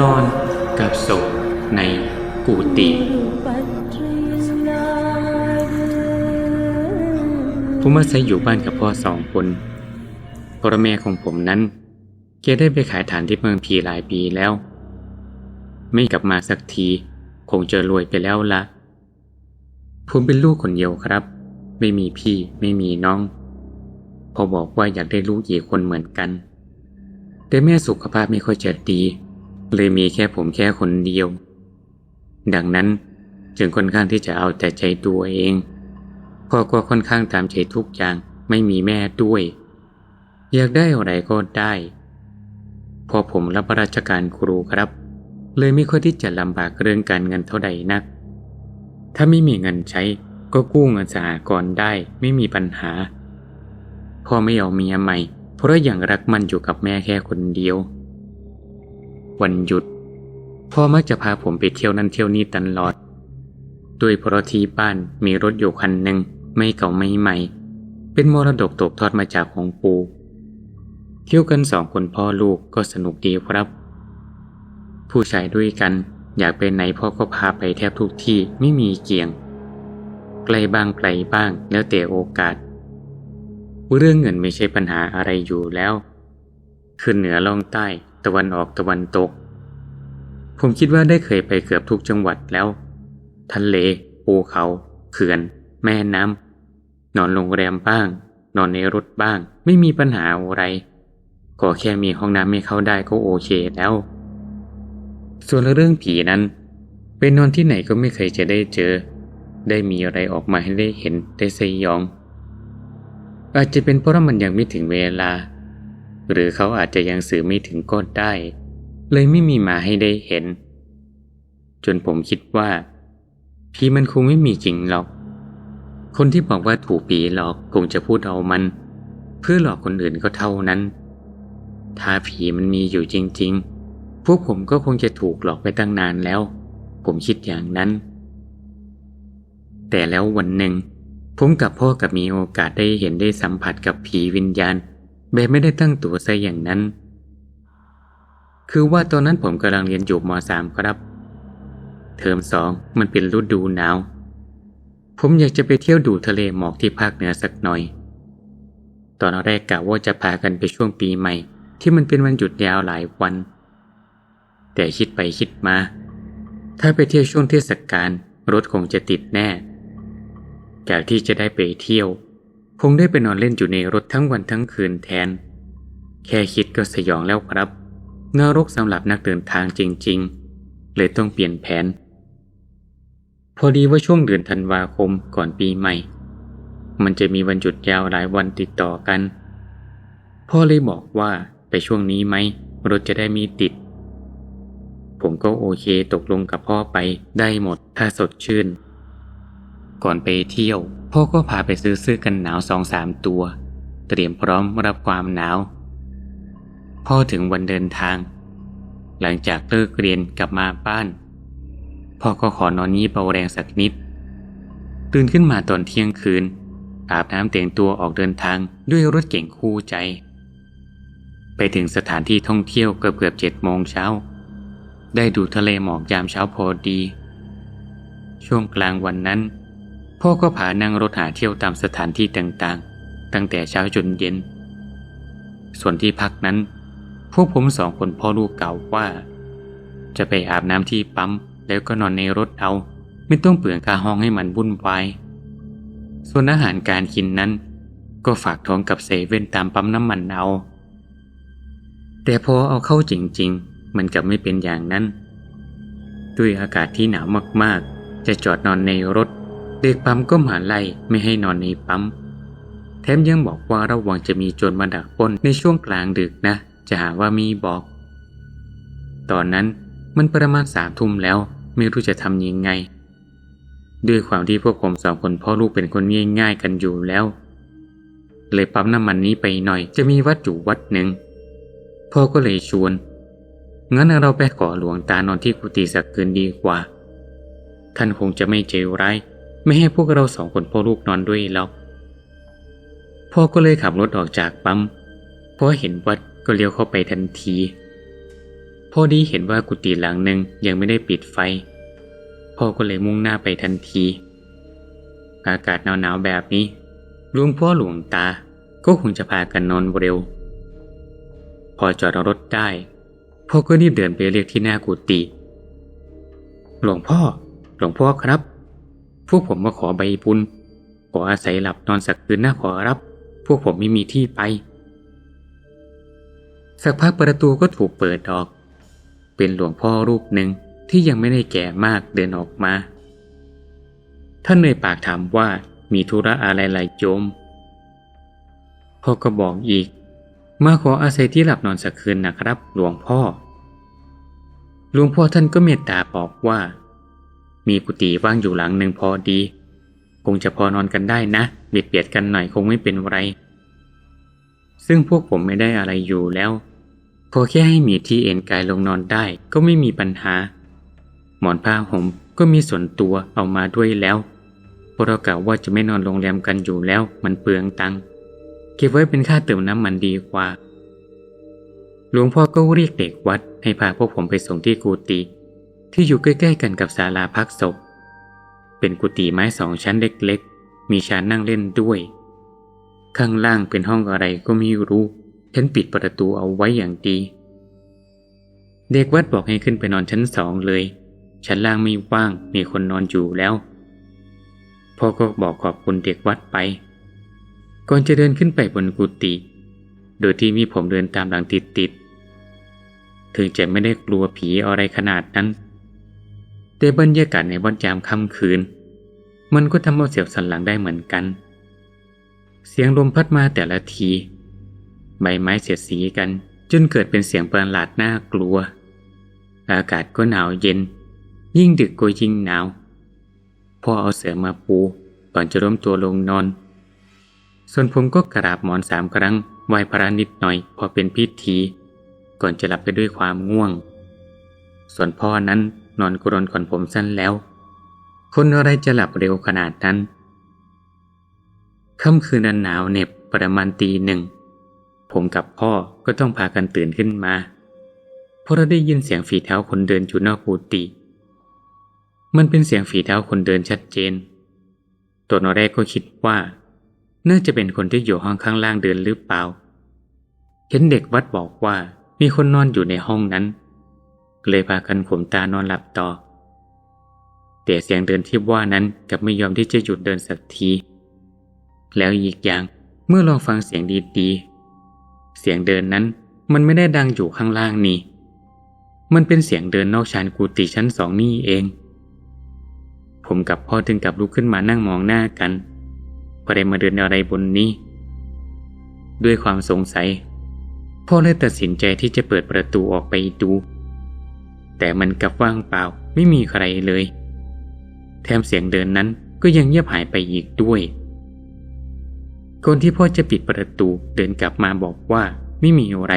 นอนกับศพในกุฏิผมอาศัยอยู่บ้านกับพ่อสองคนพราะแม่ของผมนั้นแกได้ไปขายฐานที่เมืองพีหลายปีแล้ว ไม่กลับมาสักที คงจะรวยไปแล้วละผมเป็นลูกคนเดียวครับ ไม่มีพี่ไม่มีน้องพอบอกว่าอยากได้ลูกอีกคนเหมือนกัน แต่แม่สุขภาพไม่ค่อยจะดี เลยมีแค่ผมแค่คนเดียว ดังนั้นจึงค่อนข้างที่จะเอาแต่ใจตัวเองพ่อก็ค่อนข้างตามใจทุกอย่างไม่มีแม่ด้วย อยากได้อะไรก็ได้ พอผมรับราชการครูครับ เลยไม่ค่อยที่จะลำบากเรื่องการเงินเท่าใดนัก ถ้าไม่มีเงินใช้ก็กู้เงินสหกรณ์ได้ไม่มีปัญหาพ่อไม่เอาเมียใหม่ เพราะอย่างรักมันอยู่กับแม่แค่คนเดียว วันหยุด พ่อมักจะพาผมไปเที่ยวนั่นเที่ยวนี่ตลอด ด้วยเพราะที่บ้านมีรถอยู่คันหนึ่งไม่เก่าไม่ใหม่ เป็นมรดกตกทอดมาจากของปู่เที่ยวกันสองคนพ่อลูกก็สนุกดีครับ ผู้ชายด้วยกันอยากไปไหนพ่อก็พาไปแทบทุกที่ไม่มีเกี่ยง ไกลบ้างไกลบ้างแล้วแต่โอกาส เรื่องเงินไม่ใช่ปัญหาอะไรอยู่แล้ว ขึ้นเหนือล่องใต้ ตะวันออกตะวันตก ผมคิดว่าได้เคยไปเกือบทุกจังหวัดแล้ว ทะเลภูเขา เขื่อน แม่น้ำนอนโรงแรมบ้าง นอนในรถบ้าง ไม่มีปัญหาอะไรก็แค่มีห้องน้ำไม่เข้าได้ก็โอเคแล้ว ส่วนเรื่องผีนั้นเป็นนอนที่ไหนก็ไม่เคยจะได้เจอ ได้มีอะไรออกมาให้ได้เห็นได้สยอง อาจจะเป็นเพราะมันยังไม่ถึงเวลา หรือเขาอาจจะยังสื่อไม่ถึงก็ได้ เลยไม่มีมาให้ได้เห็น จนผมคิดว่า ผีมันคงไม่มีจริงหรอก คนที่บอกว่าถูกผีหลอกคงจะพูดเอามัน เพื่อหลอกคนอื่นก็เท่านั้น ถ้าผีมันมีอยู่จริง ๆ พวกผมก็คงจะถูกหลอกไปตั้งนานแล้ว ผมคิดอย่างนั้น แต่แล้ววันหนึ่งผมกับพ่อกับมีโอกาสได้เห็นได้สัมผัสกับผีวิญญาณ แบบไม่ได้ตั้งตัวซะอย่างนั้น คือว่าตอนนั้นผมกำลังเรียนอยู่ม .3 ครับ เทอมสองมันเป็นฤดูหนาว ผมอยากจะไปเที่ยวดูทะเลหมอกที่ภาคเหนือสักหน่อย ตอนแรกกะว่าจะพากันไปช่วงปีใหม่ ที่มันเป็นวันหยุดยาวหลายวัน แต่คิดไปคิดมา ถ้าไปเที่ยวช่วงเทศกาลรถคงจะติดแน่ จากที่จะได้ไปเที่ยว คงได้ไปนอนเล่นอยู่ในรถทั้งวันทั้งคืนแทน แค่คิดก็สยองแล้วครับนรกสำหรับนักเดินทางจริงๆ เลยต้องเปลี่ยนแผน พอดีว่าช่วงเดือนธันวาคมก่อนปีใหม่ มันจะมีวันหยุดยาวหลายวันติดต่อกัน พ่อเลยบอกว่าไปช่วงนี้ไหมรถจะได้มีติด ผมก็โอเคตกลงกับพ่อไปได้หมดถ้าสดชื่น ก่อนไปเที่ยว พ่อก็พาไปซื้อเสื้อกันหนาวสองสามตัว เตรียมพร้อมรับความหนาว พ่อถึงวันเดินทาง หลังจากเลิกเรียนกลับมาบ้าน พ่อก็ขอนอนนี้เบาแรงสักนิด ตื่นขึ้นมาตอนเที่ยงคืนอาบน้ำเตียงตัวออกเดินทางด้วยรถเก่งคู่ใจ ไปถึงสถานที่ท่องเที่ยวเกือบเกือบเจ็ดโมงเช้า ได้ดูทะเลหมอกยามเช้าพอดี ช่วงกลางวันนั้น พ่อก็พานั่งรถหาเที่ยวตามสถานที่ต่างๆ ตั้งแต่เช้าจนเย็น ส่วนที่พักนั้น พวกผมสองคนพ่อลูกเก่าว่า จะไปอาบน้ำที่ปั๊มแล้วก็นอนในรถเอา ไม่ต้องเปลืองค่าห้องให้มันวุ่นวายส่วนอาหารการกินนั้น ก็ฝากท้องกับเซเว่นตามปั๊มน้ำมันเอา แต่พอเอาเข้าจริงๆ มันกลับไม่เป็นอย่างนั้น ด้วยอากาศที่หนาวมากๆ จะจอดนอนในรถ เด็กปั๊มก็มาไล่ไม่ให้นอนในปั๊ม แถมยังบอกว่าระวังจะมีโจรมาดักปล้นในช่วงกลางดึกนะ จะหาว่ามีบอก ตอนนั้นมันประมาณสามทุ่มแล้วไม่รู้จะทำยังไง ด้วยความที่พวกผมสองคนพ่อลูกเป็นคนง่ายๆกันอยู่แล้ว เลยปั๊มน้ำมันนี้ไปหน่อยจะมีวัดอยู่วัดหนึ่งพ่อก็เลยชวน งั้นเราไปขอหลวงตานอนที่กุฏิสักคืนดีกว่า ท่านคงจะไม่เจร้าย ไม่ให้พวกเราสองคนพ่อลูกนอนด้วยแล้วพ่อก็เลยขับรถออกจากปั๊มพอเห็นวัดก็เลี้ยวเข้าไปทันทีพพอดีเห็นว่ากุฏิหลังหนึ่งยังไม่ได้ปิดไฟ พ่อก็เลยมุ่งหน้าไปทันที อากาศหนาวๆแบบนี้หลวงพ่อหลวงตาก็คงจะพากันนอนเร็ว พอจอดรถได้ พ่อก็รีบเดินไปเรียกที่หน้ากุฏิหลวงพ่อ หลวงพ่อครับ พวกผมมาขอใบบุญ ขออาศัยหลับนอนสักคืนหน้าขอรับ พวกผมไม่มีที่ไป สักพักประตูก็ถูกเปิดออก เป็นหลวงพ่อรูปหนึ่งที่ยังไม่ได้แก่มากเดินออกมา ท่านเลยปากถามว่ามีธุระอะไรหลโจม พ่อก็บอกอีก มาขออาศัยที่หลับนอนสักคืนนะครับ หลวงพ่อ หลวงพ่อท่านก็เมตตาบอกว่า มีกุฏิว่างอยู่หลังหนึ่งพอดี คงจะพอนอนกันได้นะเบียดเบียดกันหน่อยคงไม่เป็นไร ซึ่งพวกผมไม่ได้อะไรอยู่แล้ว พอแค่ให้มีที่เอนกายลงนอนได้ก็ไม่มีปัญหา หมอนผ้าห่มก็มีส่วนตัวเอามาด้วยแล้วพวกเรากล่าวว่าจะไม่นอนโรงแรมกันอยู่แล้วมันเปลืองตังค์เก็บไว้เป็นค่าเติมน้ำมันดีกว่า หลวงพ่อก็เรียกเด็กวัดให้พาพวกผมไปส่งที่กุฏิ ที่อยู่ใกล้ๆกันกับศาลาพักศพ เป็นกุฏิไม้สองชั้นเล็กๆ มีชานนั่งเล่นด้วย ข้างล่างเป็นห้องอะไรก็ไม่รู้ฉันปิดประตูเอาไว้อย่างดี เด็กวัดบอกให้ขึ้นไปนอนชั้นสองเลย ชั้นล่างไม่ว่างมีคนนอนอยู่แล้ว พ่อก็บอกขอบคุณเด็กวัดไป ก่อนจะเดินขึ้นไปบนกุฏิโดยที่มีผมเดินตามหลังติดๆถึงจะไม่ได้กลัวผีอะไรขนาดนั้น แต่บรรยากาศในวันยามค่ำคืน มันก็ทำเอาเสียวสันหลังได้เหมือนกัน เสียงลมพัดมาแต่ละที ใบไม้เสียดสีกัน จนเกิดเป็นเสียงประหลาดน่ากลัว อากาศก็หนาวเย็น ยิ่งดึกก็ยิ่งหนาวพ่อเอาเสือมาปูก่อนจะล้มตัวลงนอน ส่วนผมก็กราบหมอนสามครั้งไหวพระนิดหน่อยพอเป็นพิธี ก่อนจะหลับไปด้วยความง่วง ส่วนพ่อนั้น นอนกรนก่อนผมสั้นแล้ว คนอะไรจะหลับเร็วขนาดนั้น ค่ำคืนอันหนาวเหน็บประมาณตีหนึ่ง ผมกับพ่อก็ต้องพากันตื่นขึ้นมา เพราะเราได้ยินเสียงฝีเท้าคนเดินอยู่นอกกุฏิมันเป็นเสียงฝีเท้าคนเดินชัดเจน ตัวนอแรกก็คิดว่า น่าจะเป็นคนที่อยู่ห้องข้างล่างเดินหรือเปล่า เห็นเด็กวัดบอกว่ามีคนนอนอยู่ในห้องนั้น เลยพากันข่มตานอนหลับต่อ แต่เสียงเดินที่ว่านั้นกับไม่ยอมที่จะหยุดเดินสักที แล้วอีกอย่างเมื่อลองฟังเสียงดีๆ เสียงเดินนั้นมันไม่ได้ดังอยู่ข้างล่างนี่ มันเป็นเสียงเดินนอกชานกุฏิชั้นสองนี่เอง ผมกับพ่อถึงกับลุกขึ้นมานั่งมองหน้ากันพอได้มาเดินอะไรบนนี้ ด้วยความสงสัย พ่อเลยตัดสินใจที่จะเปิดประตูออกไปดู แต่มันกลับว่างเปล่าไม่มีใครเลย แถมเสียงเดินนั้นก็ยังเงียบหายไปอีกด้วยก่อนที่พ่อจะปิดประตูเดินกลับมาบอกว่าไม่มีอะไร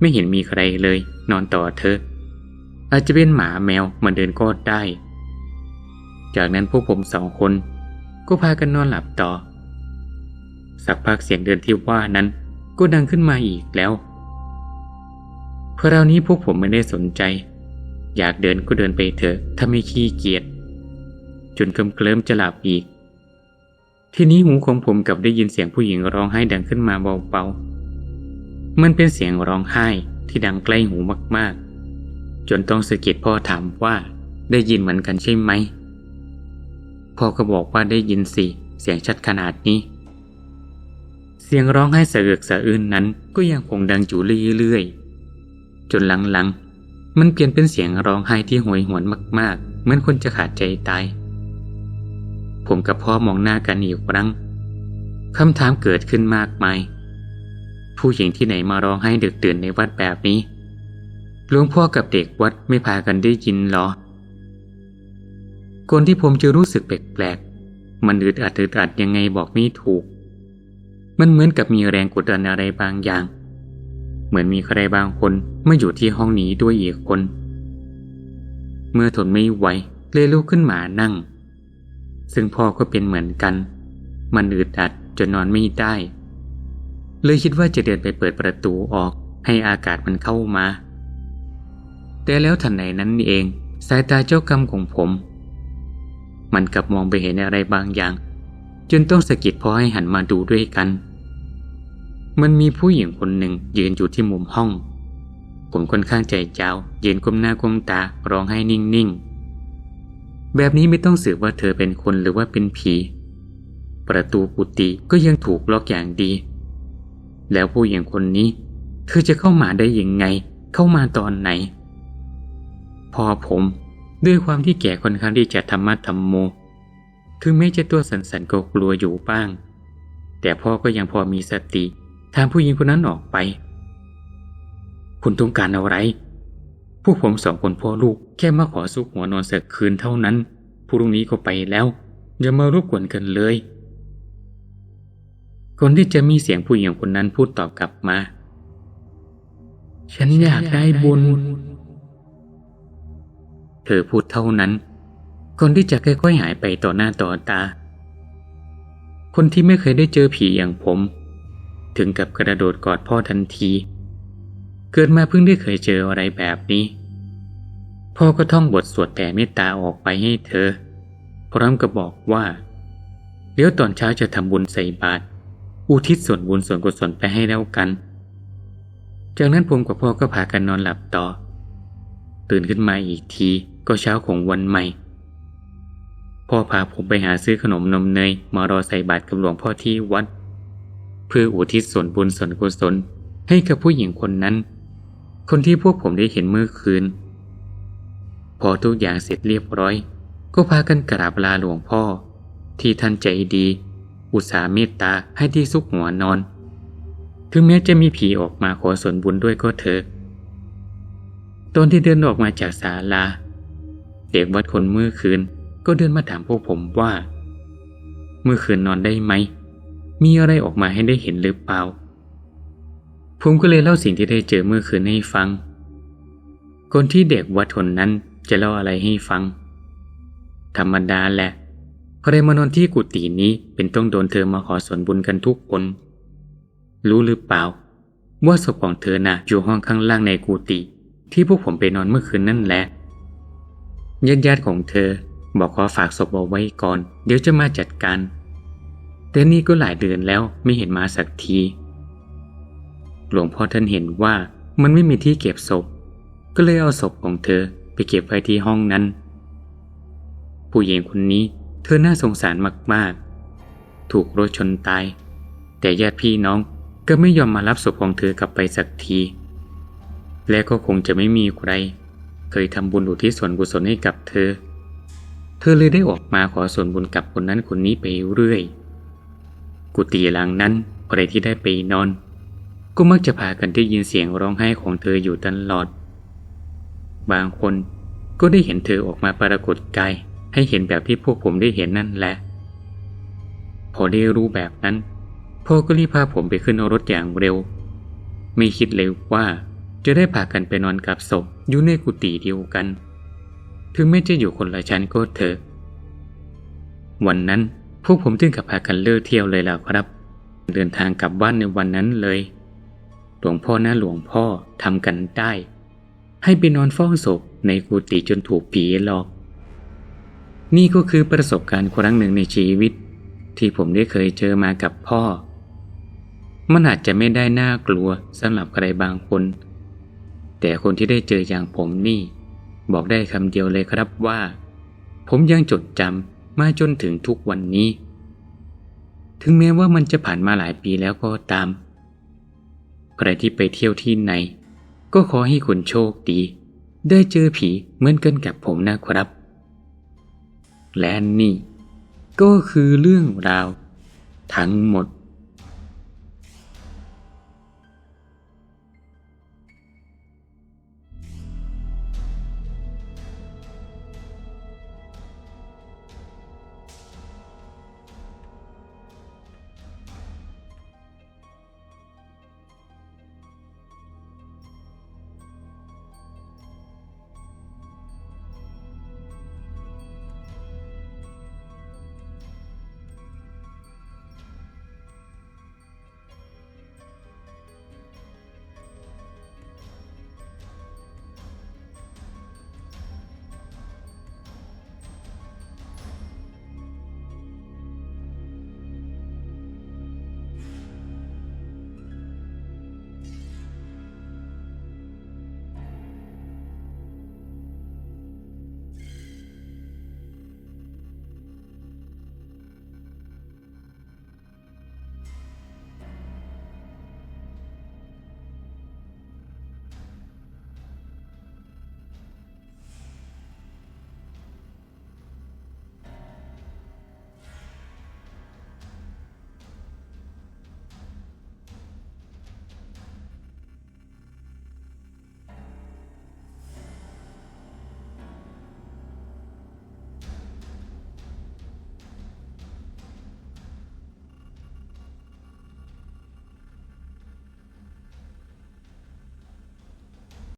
ไม่เห็นมีใครเลย นอนต่อเถอะอาจจะเป็นหมาแมวมันเดินก็ได้ จากนั้นพวกผมสองคน ก็พากันนอนหลับต่อ สักพักเสียงเดินที่ว่านั้น ก็ดังขึ้นมาอีกแล้วคราวนี้พวกผมไม่ได้สนใจ อยากเดินก็เดินไปเถอะ ถ้าไม่ขี้เกียจจนเคลิมเคลิมจะหลับอีก ทีนี้หูของผมกับได้ยินเสียงผู้หญิงร้องไห้ดังขึ้นมาเบาๆมันเป็นเสียงร้องไห้ที่ดังใกล้หูมากๆ จนต้องสะกิดพ่อถามว่าได้ยินเหมือนกันใช่ไหมพ่อก็บอกว่าได้ยินสิเสียงชัดขนาดนี้ เสียงร้องไห้สะเอือกสะอื้นนั้นก็ยังคงดังอยู่เรื่อยๆจนหลังๆ มันเปลี่ยนเป็นเสียงร้องไห้ที่หวยหวนมากๆ เหมือนคนจะขาดใจตาย ผมกับพ่อมองหน้ากันอีกครั้งคำถามเกิดขึ้นมากมาย ผู้หญิงที่ไหนมาร้องไห้ดึกตื่นในวัดแบบนี้หลวงพ่อกับเด็กวัดไม่พากันได้ยินหรอก่อนที่ผมจะรู้สึกแปลกๆ มันอึดอัดอึดอัดยังไงบอกไม่ถูก มันเหมือนกับมีแรงกดดันอะไรบางอย่าง เหมือนมีใครบางคนมาอยู่ที่ห้องนี้ด้วยอีกคน เมื่อทนไม่ไหวเลยลุกขึ้นมานั่ง ซึ่งพ่อก็เป็นเหมือนกัน มันอึดอัดจนนอนไม่ได้ เลยคิดว่าจะเดินไปเปิดประตูออกให้อากาศมันเข้ามา แต่แล้วทันใดนั้นเอง สายตาเจ้ากรรมของผม มันกลับมองไปเห็นอะไรบางอย่าง จนต้องสะกิดพ่อให้หันมาดูด้วยกัน มันมีผู้หญิงคนหนึ่งยืนอยู่ที่มุมห้อง ผมค่อนข้างใจเจ้ายืนก้มหน้าก้มตาร้องไห้นิ่งๆ แบบนี้ไม่ต้องสืบว่าเธอเป็นคนหรือว่าเป็นผี ประตูกุฏิก็ยังถูกล็อกอย่างดี แล้วผู้หญิงคนนี้ เธอจะเข้ามาได้ยังไง เข้ามาตอนไหน พอผมด้วยความที่แก่ค่อนข้างที่จะธรรมะธรรมโม ถึงแม้จะตัวสันสันก็กลัวอยู่บ้าง แต่พ่อก็ยังพอมีสติ ทางผู้หญิงคนนั้นออกไป คุณต้องการอะไร พวกผมสองคนพ่อลูกแค่มาขอซุกหัวนอนสักคืนเท่านั้น พรุ่งนี้ก็ไปแล้ว อย่ามารบกวนกันเลยก่อนที่จะมีเสียงผู้หญิงคนนั้นพูดตอบกลับมา ฉันอยากได้บุญ เธอพูดเท่านั้นก่อนที่จะค่อยๆหายไปต่อหน้าต่อตา คนที่ไม่เคยได้เจอผีอย่างผม ถึงกับกระโดดกอดพ่อทันที เกิดมาเพิ่งได้เคยเจออะไรแบบนี้ พ่อก็ท่องบทสวดแผ่เมตตาออกไปให้เธอ พร้อมกับบอกว่า เดี๋ยวตอนเช้าจะทำบุญใส่บาตรอุทิศส่วนบุญส่วนกุศลไปให้แล้วกัน จากนั้นผมกับพ่อก็พากันนอนหลับต่อ ตื่นขึ้นมาอีกทีก็เช้าของวันใหม่ พ่อพาผมไปหาซื้อขนมนมเนยมารอใส่บาตรกับหลวงพ่อที่วัด พื่ออุทิศส่วนบุญส่วนกุศลให้กับผู้หญิงคนนั้น คนที่พวกผมได้เห็นเมื่อคืน พอทุกอย่างเสร็จเรียบร้อย ก็พากันกราบลาหลวงพ่อ ที่ท่านใจดี อุตส่าห์เมตตาให้ที่ซุกหัวนอน ถึงแม้จะมีผีออกมาขอส่วนบุญด้วยก็เถอะตอนที่เดินออกมาจากศาลา เด็กวัดคนเมื่อคืนก็เดินมาถามพวกผมว่า เมื่อคืนนอนได้ไหม มีอะไรออกมาให้ได้เห็นหรือเปล่า ผมก็เลยเล่าสิ่งที่ได้เจอเมื่อคืนให้ฟัง คนที่เด็กวัดคนนั้นจะเล่าอะไรให้ฟัง ธรรมดาแหละใครมานอนที่กุฏินี้เป็นต้องโดนเธอมาขอส่วนบุญกันทุกคน รู้หรือเปล่า ว่าศพของเธอน่ะอยู่ห้องข้างล่างในกุฏิที่พวกผมไปนอนเมื่อคืนนั่นแหละญาติญาติๆของเธอบอกขอฝากศพเอาไว้ก่อน เดี๋ยวจะมาจัดการ แต่นี่ก็หลายเดือนแล้วไม่เห็นมาสักที หลวงพ่อท่านเห็นว่ามันไม่มีที่เก็บศพ ก็เลยเอาศพของเธอไปเก็บไว้ที่ห้องนั้น ผู้หญิงคนนี้เธอน่าสงสารมากๆ ถูกรถชนตาย แต่ญาติพี่น้องก็ไม่ยอมมารับศพของเธอกลับไปสักที และก็คงจะไม่มีใคร เคยทำบุญอุทิศส่วนกุศลให้กับเธอ เธอเลยได้ออกมาขอส่วนบุญกับคนนั้นคนนี้ไปเรื่อย กุฏิหลังนั้นใครที่ได้ไปนอน ก็มักจะพากันได้ยินเสียงร้องไห้ของเธออยู่ตลอด บางคนก็ได้เห็นเธอออกมาปรากฏกายให้เห็นแบบที่พวกผมได้เห็นนั่นแหละ พอได้รู้แบบนั้น พ่อก็รีบพาผมไปขึ้นรถอย่างเร็ว ไม่คิดเลยว่าจะได้พากันไปนอนกับศพอยู่ในกุฏิเดียวกัน ถึงแม้จะอยู่คนละชั้นก็เถอะ วันนั้น พวกผมถึงกับพากันเลิกเที่ยวเลยแล้วครับ เดินทางกลับบ้านในวันนั้นเลย หลวงพ่อนะหลวงพ่อทำกันได้ ให้ไปนอนเฝ้าศพในกุฏิจนถูกผีหลอก นี่ก็คือประสบการณ์ครั้งหนึ่งในชีวิต ที่ผมได้เคยเจอมากับพ่อ มันอาจจะไม่ได้น่ากลัวสำหรับใครบางคน แต่คนที่ได้เจออย่างผมนี่ บอกได้คำเดียวเลยครับว่า ผมยังจดจำ มาจนถึงทุกวันนี้ ถึงแม้ว่ามันจะผ่านมาหลายปีแล้วก็ตาม ใครที่ไปเที่ยวที่ไหน ก็ขอให้คุณโชคดี ได้เจอผีเหมือนกันกับผมนะครับ และนี่ ก็คือเรื่องราว ทั้งหมด